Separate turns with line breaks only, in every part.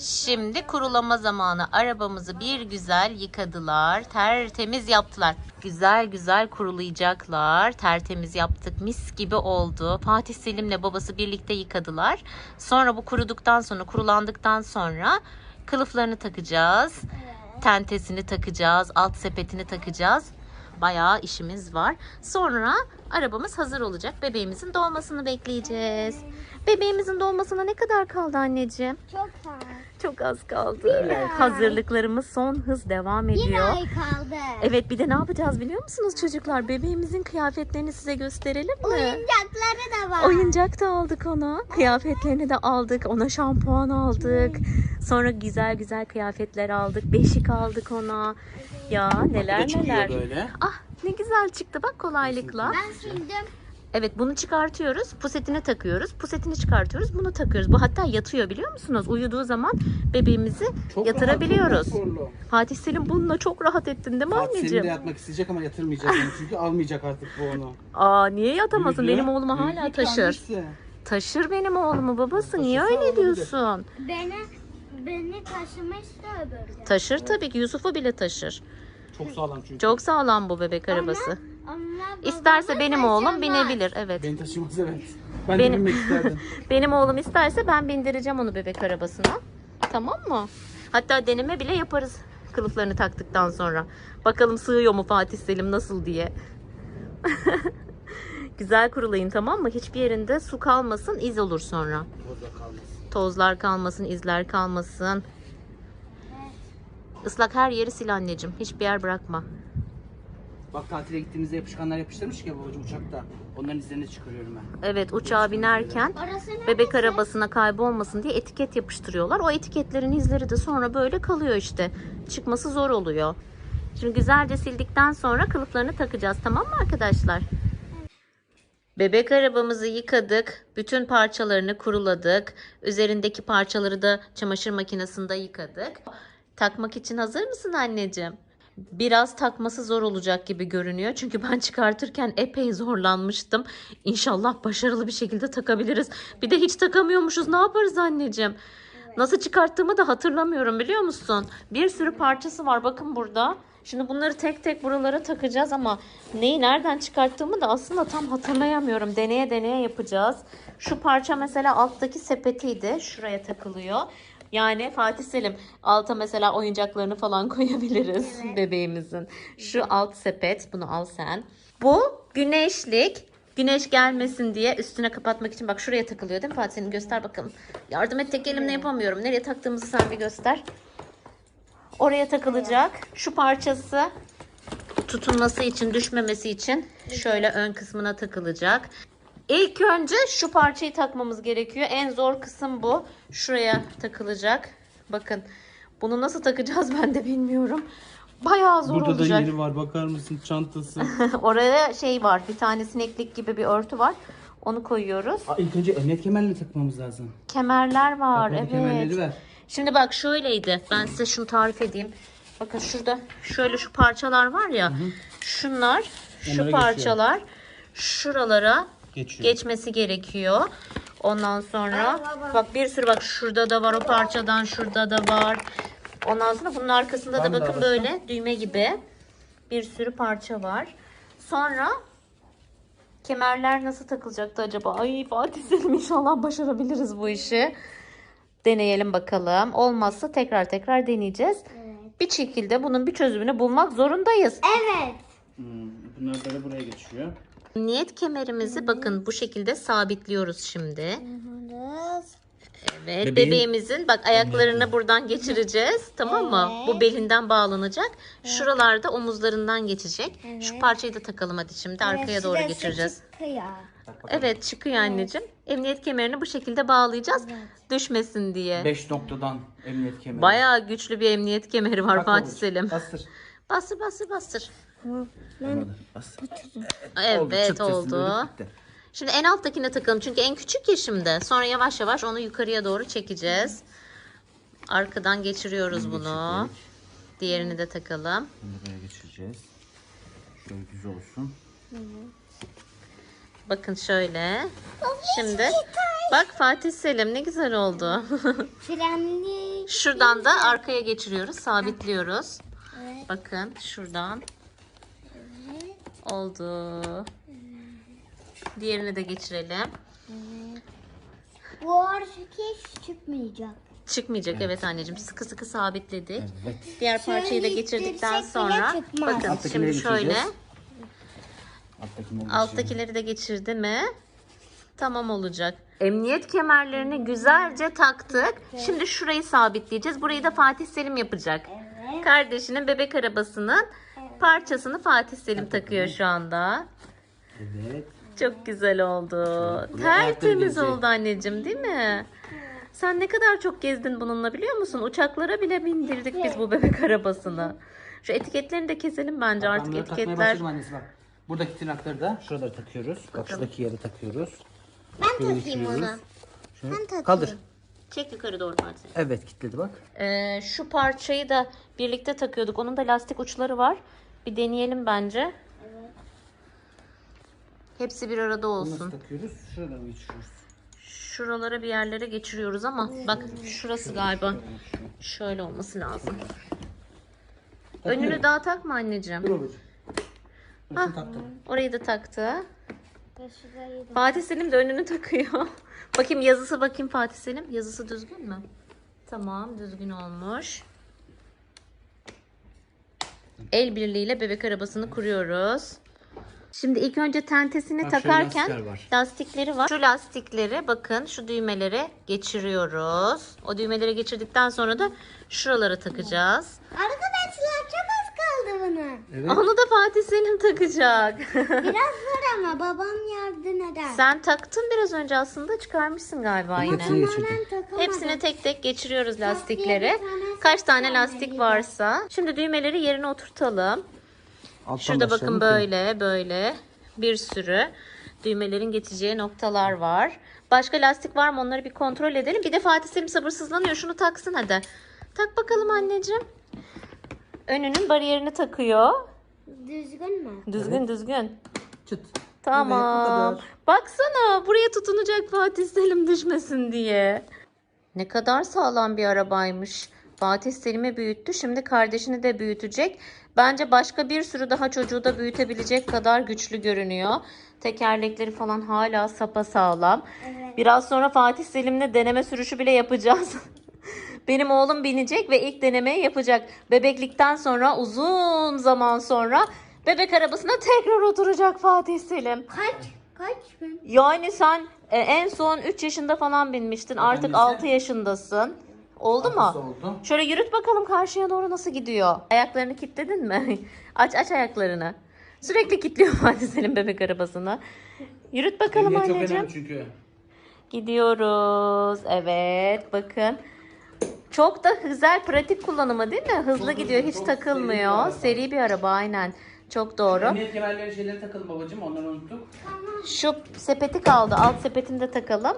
Şimdi kurulama zamanı. Arabamızı bir güzel yıkadılar. Tertemiz yaptılar. Güzel güzel kurulayacaklar. Tertemiz yaptık. Mis gibi oldu. Fatih Selim'le babası birlikte yıkadılar. Sonra bu kuruduktan sonra, kurulandıktan sonra kılıflarını takacağız. Tentesini takacağız. Alt sepetini takacağız. Bayağı işimiz var. Sonra arabamız hazır olacak. Bebeğimizin doğmasını bekleyeceğiz. Bebeğimizin doğmasına ne kadar kaldı anneciğim?
Çok ol.
Çok az kaldı.
ay.
Hazırlıklarımız son hız devam
Yine
ediyor.
ay kaldı.
Evet bir de ne yapacağız biliyor musunuz çocuklar? Bebeğimizin kıyafetlerini size gösterelim mi?
Oyuncakları da var.
Oyuncak da aldık ona. Kıyafetlerini de aldık. Ona şampuan aldık. Sonra güzel güzel kıyafetler aldık. Beşik aldık ona. Ya neler neler.
böyle?
Ah ne güzel çıktı bak kolaylıkla.
Ben sildim.
Evet bunu çıkartıyoruz. Pusetini takıyoruz. Pusetini çıkartıyoruz. Bunu takıyoruz. Bu hatta yatıyor biliyor musunuz? Uyuduğu zaman bebeğimizi
Çok
yatırabiliyoruz.
rahat.
Fatih Selim bununla çok rahat ettin değil mi
Fatih Selim de
anneciğim?
yatmak isteyecek ama yatırmayacak onu çünkü almayacak artık bu onu.
Aa niye yatamasın?
Büyüdü.
Benim oğluma hala
Büyüdü
taşır.
kendisi.
Taşır benim oğlumu babası. Niye
Taşısa
öyle
olabilir.
diyorsun?
Beni beni taşımıştı öbürü.
Taşır tabii ki. Yusuf'u bile taşır.
Çok sağlam çünkü.
Çok sağlam bu bebek arabası. İsterse benim oğlum binebilir. Evet.
Beni taşımaz evet. Ben
Benim-
de binmek isterdim.
Benim oğlum isterse ben bindireceğim onu bebek arabasına. Tamam mı? Hatta deneme bile yaparız kılıflarını taktıktan sonra. Bakalım sığıyor mu Fatih Selim nasıl diye. Güzel kurulayın tamam mı? Hiçbir yerinde su kalmasın, iz olur sonra.
Orada kalmasın.
Tozlar kalmasın, izler kalmasın. Islak her yeri sil anneciğim. Hiçbir yer bırakma.
Bak tatile gittiğimizde yapışkanlar yapıştırmış ya babacığım uçakta. Onların izlerini çıkarıyorum ben.
Evet uçağa binerken bebek arabasına kaybolmasın diye etiket yapıştırıyorlar. O etiketlerin izleri de sonra böyle kalıyor işte. Çıkması zor oluyor. Şimdi güzelce sildikten sonra kılıflarını takacağız tamam mı arkadaşlar? Bebek arabamızı yıkadık. Bütün parçalarını kuruladık. Üzerindeki parçaları da çamaşır makinesinde yıkadık. Takmak için hazır mısın anneciğim? Biraz takması zor olacak gibi görünüyor. Çünkü ben çıkartırken epey zorlanmıştım. İnşallah başarılı bir şekilde takabiliriz. Bir de hiç takamıyormuşuz. Ne yaparız anneciğim? Nasıl çıkarttığımı da hatırlamıyorum biliyor musun? Bir sürü parçası var bakın burada. Şimdi bunları tek tek buralara takacağız ama neyi nereden çıkarttığımı da aslında tam hatırlayamıyorum. Deneye deneye yapacağız. Şu parça mesela alttaki sepetiydi. Şuraya takılıyor. Yani Fatih Selim alta mesela oyuncaklarını falan koyabiliriz bebeğimizin. Şu alt sepet bunu al sen. Bu güneşlik. Güneş gelmesin diye üstüne kapatmak için bak şuraya takılıyor değil mi Fatih Selim? Göster bakalım. Yardım et tek elimle yapamıyorum. Nereye taktığımızı sen bir göster. Oraya takılacak. Şu parçası tutunması için, düşmemesi için şöyle ön kısmına takılacak. İlk önce şu parçayı takmamız gerekiyor. En zor kısım bu. Şuraya takılacak. Bakın. Bunu nasıl takacağız ben de bilmiyorum. Bayağı zor
Burada da
olacak.
yeri var bakar mısın çantası.
Oraya şey var. Bir tane sineklik gibi bir örtü var. Onu koyuyoruz.
Aa, ilk önce emniyet kemerini takmamız lazım.
Kemerler var.
Bak,
evet.
kemerleri ver.
Şimdi bak şöyleydi. Ben size şunu tarif edeyim. Bakın şurada şöyle şu parçalar var ya. Şunlar, şu
Onlara
parçalar şuralara
Geçiyor.
geçmesi gerekiyor. Ondan sonra bak bir sürü bak şurada da var o parçadan şurada da var. Ondan sonra bunun arkasında da
mı
bakın
daha
böyle düğme gibi bir sürü parça var. Sonra kemerler nasıl takılacaktı acaba? Ay Fatih Selim inşallah başarabiliriz bu işi. Deneyelim bakalım. Olmazsa tekrar tekrar deneyeceğiz. Bir şekilde bunun bir çözümünü bulmak zorundayız.
Evet.
Hmm, bunlar böyle buraya geçiyor.
Emniyet kemerimizi bakın bu şekilde sabitliyoruz şimdi. Evet
Bebeğin-
bebeğimizin bak ayaklarını buradan geçireceğiz tamam mı? Bu belinden bağlanacak. Şuralarda omuzlarından geçecek. Şu parçayı da takalım hadi şimdi arkaya doğru geçireceğiz.
Çıkıyor.
Evet çıkıyor anneciğim. Emniyet kemerini bu şekilde bağlayacağız. Düşmesin diye.
5 noktadan emniyet kemeri.
Bayağı güçlü bir emniyet kemeri var
Bak
Fatih Selim.
Bastır.
Bastır bastır bastır.
Olmadı. Bastır.
Evet
çıt sesini
oldu.
duyduk, bitti.
Şimdi en alttakine takalım çünkü en küçük ya şimdi. Sonra yavaş yavaş onu yukarıya doğru çekeceğiz. Arkadan geçiriyoruz bunu. Diğerini de takalım.
Bunu buraya geçireceğiz. Şöyle düz olsun.
Bakın şöyle. Şimdi bak Fatih Selim ne güzel oldu.
Frenli
Şuradan da arkaya geçiriyoruz, sabitliyoruz. Bakın şuradan. Oldu. Diğerini de geçirelim.
Bu hareket çıkmayacak.
Çıkmayacak evet anneciğim. Sıkı sıkı sabitledik.
Evet.
Diğer parçayı da geçirdikten sonra bakın
Alttakileri
şimdi şöyle.
Alttakileri
alttakileri de geçirdi mi tamam olacak. Emniyet kemerlerini güzelce taktık. Şimdi şurayı sabitleyeceğiz. Burayı da Fatih Selim yapacak.
Evet.
Kardeşinin bebek arabasının parçasını Fatih Selim takıyor şu anda.
Evet.
Çok güzel oldu.
Buraya
Tertemiz oldu anneciğim değil mi? Sen ne kadar çok gezdin bununla biliyor musun? Uçaklara bile bindirdik biz bu bebek arabasını. Şu etiketlerini de keselim bence artık
Bunları takmaya
etiketler.
başladım annesi bak. Buradaki tırnakları da şuralara takıyoruz. Bak şuradaki yere takıyoruz.
Ben
Şöyle
takayım
geçiriyoruz.
onu.
Şunu
Ben takayım.
kaldır.
Çek yukarı doğru Fatih.
Evet kilitledi bak.
Ee, şu parçayı da birlikte takıyorduk. Onun da lastik uçları var. Bir deneyelim bence. Hepsi bir arada olsun.
nasıl takıyoruz? Şuradan geçiriyoruz.
Şuralara bir yerlere geçiriyoruz ama bak şurası galiba şöyle olması lazım. Önünü daha takma
Dur
anneciğim.
babacığım. Şunu taktım.
Orayı da taktı. Fatih Selim de önünü takıyor. bakayım yazısı bakayım Fatih Selim. Yazısı düzgün mü? Tamam düzgün olmuş. El birliğiyle bebek arabasını kuruyoruz. Şimdi ilk önce tentesini
Bak
takarken
lastikler var.
lastikleri var. Şu lastikleri bakın şu düğmelere geçiriyoruz. O düğmeleri geçirdikten sonra da şuralara takacağız.
Arkadaşlar kaldı bunun.
Evet.
Onu da Fatih Selim takacak.
Biraz zor ama babam yardım eder.
Sen taktın biraz önce aslında çıkarmışsın galiba yine.
Hepsini geçirdim.
Hemen takamadım.
Hepsini tek tek geçiriyoruz lastikleri.
tanesi
Kaç tane lastik
yine.
varsa. Şimdi düğmeleri yerine oturtalım.
Alttan
Şurada bakın
başlayalım ki.
böyle böyle bir sürü düğmelerin geçeceği noktalar var. Başka lastik var mı onları bir kontrol edelim. Bir de Fatih Selim sabırsızlanıyor. Şunu taksın hadi. Tak bakalım anneciğim. Önünün bariyerini takıyor.
Düzgün mü?
Düzgün düzgün.
Çıt.
Tamam.
Evet, bu kadar.
Baksana buraya tutunacak Fatih Selim düşmesin diye. Ne kadar sağlam bir arabaymış. Fatih Selim'i büyüttü. Şimdi kardeşini de büyütecek. Bence başka bir sürü daha çocuğu da büyütebilecek kadar güçlü görünüyor. Tekerlekleri falan hala sapa sağlam.
Evet.
Biraz sonra Fatih Selim'le deneme sürüşü bile yapacağız. Benim oğlum binecek ve ilk denemeyi yapacak. Bebeklikten sonra uzun zaman sonra bebek arabasına tekrar oturacak Fatih Selim.
Kaç? Kaç gün?
Yani sen e, en son 3 yaşında falan binmiştin. Artık
annesi.
6 yaşındasın. Oldu mu?
Oldu.
Şöyle yürüt bakalım karşıya doğru nasıl gidiyor. Ayaklarını kilitledin mi? aç aç ayaklarını. Sürekli kilitliyor Fatih Selim bebek arabasını. Yürüt bakalım
Emniyet çok
anneciğim.
önemli çünkü.
Gidiyoruz. Evet bakın. Çok da güzel pratik kullanımı değil mi? Hızlı
Çok
gidiyor
hızlı,
hiç
çok seri bir
takılmıyor. Seri bir araba aynen. Çok doğru.
Emniyet kemerleri şeyleri takalım babacığım onları unuttuk.
Şu sepeti kaldı. Alt sepetini de takalım.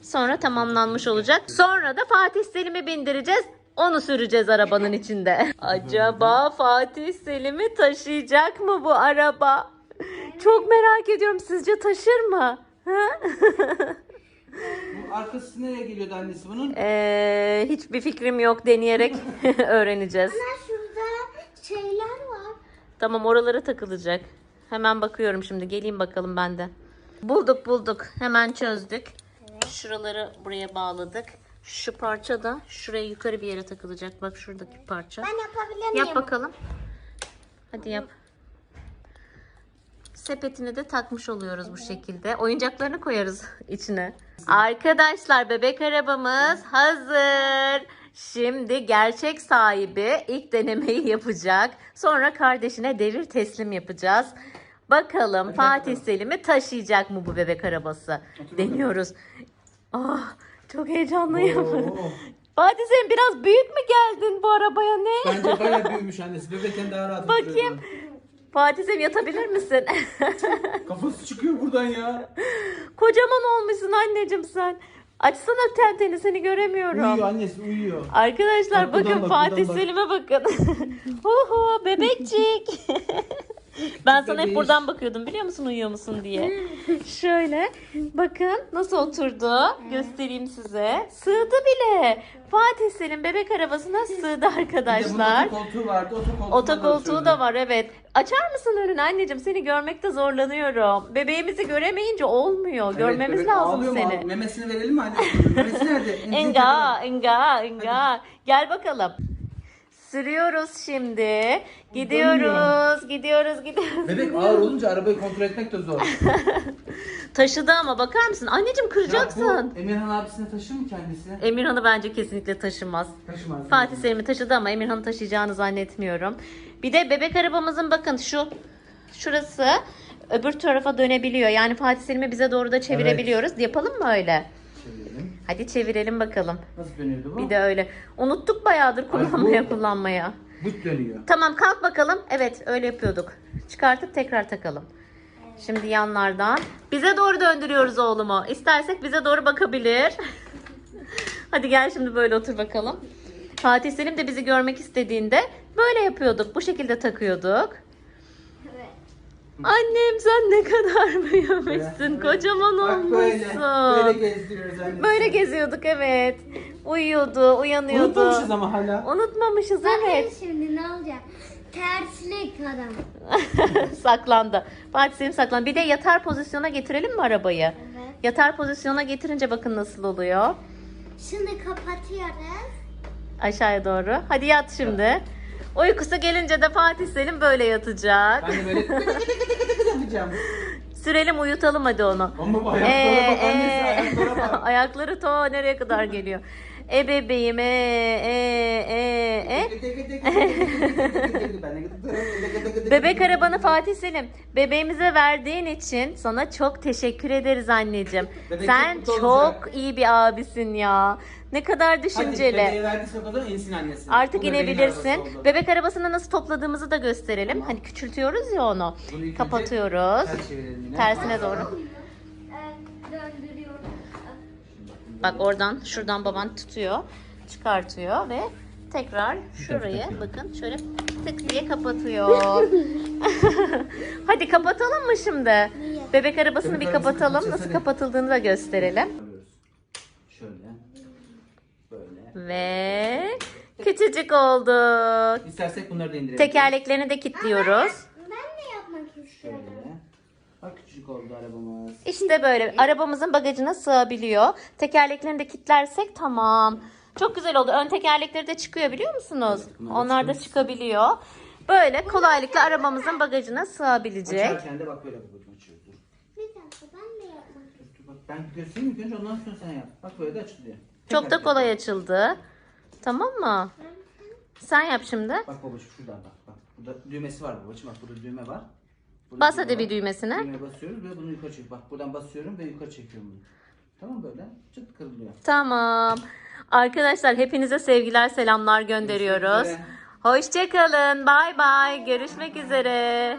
Sonra tamamlanmış olacak. Sonra da Fatih Selim'i bindireceğiz. Onu süreceğiz arabanın içinde. Acaba Fatih Selim'i taşıyacak mı bu araba? Çok merak ediyorum. Sizce taşır mı? Ha?
Arkası nereye geliyordu annesi bunun?
Ee, hiçbir fikrim yok. Deneyerek öğreneceğiz.
Ana şurada şeyler var.
Tamam oralara takılacak. Hemen bakıyorum şimdi. Geleyim bakalım ben de. Bulduk bulduk. Hemen çözdük. Şuraları buraya bağladık. Şu parça da şuraya yukarı bir yere takılacak. Bak şuradaki parça.
Ben yapabilir miyim?
Yap bakalım. Hadi yap. Sepetini de takmış oluyoruz bu şekilde. Oyuncaklarını koyarız içine. Arkadaşlar bebek arabamız hazır. Şimdi gerçek sahibi ilk denemeyi yapacak. Sonra kardeşine devir teslim yapacağız. Bakalım Fatih Selim'i taşıyacak mı bu bebek arabası? Deniyoruz. Ah, çok heyecanlıyım.
Oo.
Fatih Selim biraz büyük mü geldin bu arabaya ne?
Bence bayağı büyümüş annesi. Bebekken daha rahat
Bakayım.
oturuyordu.
Fatih Selim yatabilir misin?
Kafası çıkıyor buradan ya.
Kocaman olmuşsun anneciğim sen. Açsana tenteni seni göremiyorum.
Uyuyor annesi uyuyor.
Arkadaşlar
Bak buradan
bakın
bak,
Fatih
buradan bak.
Selim'e bakın. Huhu bebekçik. Ben sana hep buradan bakıyordum biliyor musun uyuyor musun diye. Şöyle bakın nasıl oturdu. Göstereyim size. Sığdı bile. Fatih Selim bebek arabasına sığdı
Bir de bunun
arkadaşlar.
otokoltuğu vardı. Otokoltuğu
Otokoltuğu da var evet. Açar mısın önünü anneciğim? Seni görmekte zorlanıyorum. Bebeğimizi göremeyince olmuyor. Görmemiz lazım seni.
Memesini verelim mi anne? Memesi nerede?
Enga, enga, enga. Gel bakalım. Sürüyoruz şimdi. Gidiyoruz, gidiyoruz, gidiyoruz.
Bebek ağır olunca arabayı kontrol etmek de zor.
Taşıdı ama bakar mısın? Anneciğim kıracaksın.
Ya bu Emirhan abisine taşır mı kendisi?
Emirhan'ı bence kesinlikle taşımaz.
Taşımaz.
Fatih Selim'i taşıdı ama Emirhan'ı taşıyacağını zannetmiyorum. Bir de bebek arabamızın bakın şu şurası öbür tarafa dönebiliyor. Yani Fatih Selim'i bize doğru da çevirebiliyoruz. Yapalım mı öyle? Hadi çevirelim bakalım.
Nasıl dönüyordu bu?
Bir de öyle. Unuttuk bayağıdır kullanmaya
bu-
kullanmaya.
Bu dönüyor.
Tamam kalk bakalım. Evet öyle yapıyorduk. Çıkartıp tekrar takalım. Şimdi yanlardan. Bize doğru döndürüyoruz oğlumu. İstersek bize doğru bakabilir. Hadi gel şimdi böyle otur bakalım. Fatih Selim de bizi görmek istediğinde böyle yapıyorduk. Bu şekilde takıyorduk. Annem sen ne kadar büyümüşsün. Kocaman
Bak böyle.
olmuşsun.
Böyle gezdiriyoruz annesi.
Böyle geziyorduk evet. Uyuyordu, uyanıyordu.
Unutmamışız ama hala.
Unutmamışız
Bakın
evet.
şimdi ne olacak? Terslik adam.
saklandı. Fatih Selim saklandı. Bir de yatar pozisyona getirelim mi arabayı?
Evet.
Yatar pozisyona getirince bakın nasıl oluyor.
Şimdi kapatıyoruz.
Aşağıya doğru. Hadi yat şimdi. Uykusu gelince de Fatih Selim böyle yatacak.
Ben de böyle yapacağım.
Sürelim uyutalım hadi onu.
Ama bu
Ee,
ayaklara bak
ee,
annesi ayaklara bak.
ayakları to nereye kadar geliyor. E bebeğim e e e e. Bebek arabanı Fatih Selim bebeğimize verdiğin için sana çok teşekkür ederiz anneciğim.
Bebek
Sen
çok
çok iyi bir abisin ya. Ne kadar
Hadi
düşünceli.
bebeğe verdiyse insin annesi.
Artık
bebeğin
inebilirsin.
arabası oldu.
Bebek arabasını nasıl topladığımızı da gösterelim. Hani küçültüyoruz ya onu.
Bunu ilk önce
Kapatıyoruz.
ters çevirelim yine.
Tersine doğru.
Evet, döndürüyoruz.
Bak oradan şuradan baban tutuyor. Çıkartıyor ve tekrar şurayı bakın şöyle tık diye kapatıyor. Hadi kapatalım mı şimdi? Bebek arabasını
Bebek
bir kapatalım. Nasıl kapatıldığını da gösterelim.
Şöyle. Böyle.
Ve küçücük olduk.
İstersek bunları da indirelim.
Tekerleklerini de kilitliyoruz.
Ben de yapmak istiyorum.
Şöyle. Bak küçük oldu arabamız.
İşte böyle arabamızın bagajına sığabiliyor. Tekerleklerini de kilitlersek tamam. Çok güzel oldu. Ön tekerlekleri de çıkıyor biliyor musunuz?
Evet,
Onlar da çıkabiliyor. Böyle kolaylıkla arabamızın bagajına sığabilecek.
Açarken de bak böyle babacığım açıyor. Dur.
Bir dakika ben de yapmak istiyorum.
Dur bak ben göstereyim ilk önce ondan sonra sen yap. Bak böyle de açılıyor.
Çok da
Tekrar
kolay açıldı. Tamam mı? Sen yap şimdi.
Bak babacığım şuradan bak. Bak burada düğmesi var babacığım. Bak burada düğme var. Burada
Bas hadi bir düğmesine.
Düğmeye basıyoruz ve bunu yukarı çekiyoruz. Bak buradan basıyorum ve yukarı çekiyorum bunu. Tamam böyle. Çıt kırılıyor.
Tamam. Arkadaşlar hepinize sevgiler selamlar gönderiyoruz. Hoşçakalın. Bay bay. Görüşmek üzere.